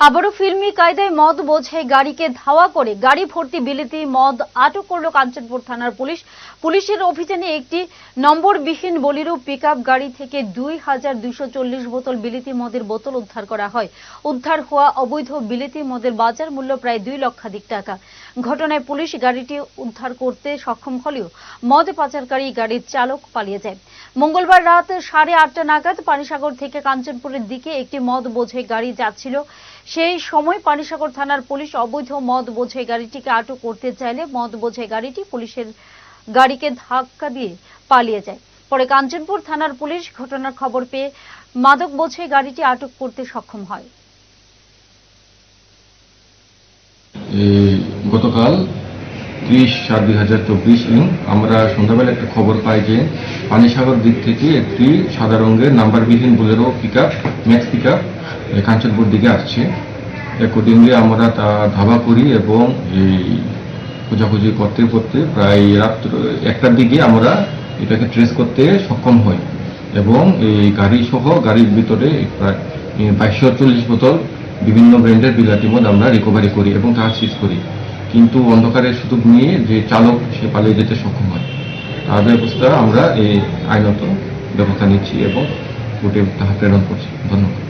আবারও ফিল্মি কায়দায় মদ বোঝাই গাড়িকে ধাওয়া করে গাড়ি ভর্তি বিলিতি মদ আটক করল কাঞ্চনপুর থানার পুলিশ। পুলিশের অভিযানে একটি নম্বরবিহীন বলিরো পিকআপ গাড়ি থেকে দুই হাজার দুশো চল্লিশ বোতল বিলিতি মদের বোতল উদ্ধার করা হয়। উদ্ধার হওয়া অবৈধ বিলিতি মদের বাজার মূল্য প্রায় দুই লক্ষাধিক টাকা। ঘটনায় পুলিশ গাড়িটি উদ্ধার করতে সক্ষম হলেও মদ পাচারকারী গাড়ির চালক পালিয়ে যায়। মঙ্গলবার রাত সাড়ে আটটা নাগাদ পানিসাগর থেকে কাঞ্চনপুরের দিকে একটি মদ বোঝাই গাড়ি যাচ্ছিল। সেই সময় পানিসাগর থানার পুলিশ অবৈধ মদ বোঝাই গাড়িটিকে আটক করতে চাইলে মদ বোঝাই গাড়িটি পুলিশের গাড়িকে ধাক্কা দিয়ে পালিয়ে যায়। পরে কাঞ্চনপুর থানার পুলিশ ঘটনার খবর পেয়ে মাদক বোঝাই গাড়িটি আটক করতে সক্ষম হয়। গতকাল ত্রিশ সাত দুই হাজার চব্বিশ আমরা সন্ধ্যাবেলা একটা খবর পাই যে পানিসাগর দিক থেকে একটি সাদা রঙের নাম্বারবিহীন Bolero pick up Max pick up Kanchanpur দিকে আসছে। অ্যাকর্ডিংলি আমরা তা ধাবা করি এবং এই খোঁজাখুঁজি করতে করতে প্রায় রাত্র একটার দিকে আমরা এটাকে ট্রেস করতে সক্ষম হই। এবং এই গাড়ি সহ গাড়ির ভিতরে প্রায় বাইশশো চল্লিশ বোতল বিভিন্ন ব্র্যান্ডের বিলাতি মদ আমরা রিকভারি করি এবং তা সিজ করি। কিন্তু অন্ধকারের সুযোগ নিয়ে যে চালক, সে পালিয়ে যেতে সক্ষম হয়। তার ব্যবস্থা আমরা এই আইনত ব্যবস্থা নিচ্ছি এবং কোর্টে তাহা প্রেরণ করছি। ধন্যবাদ।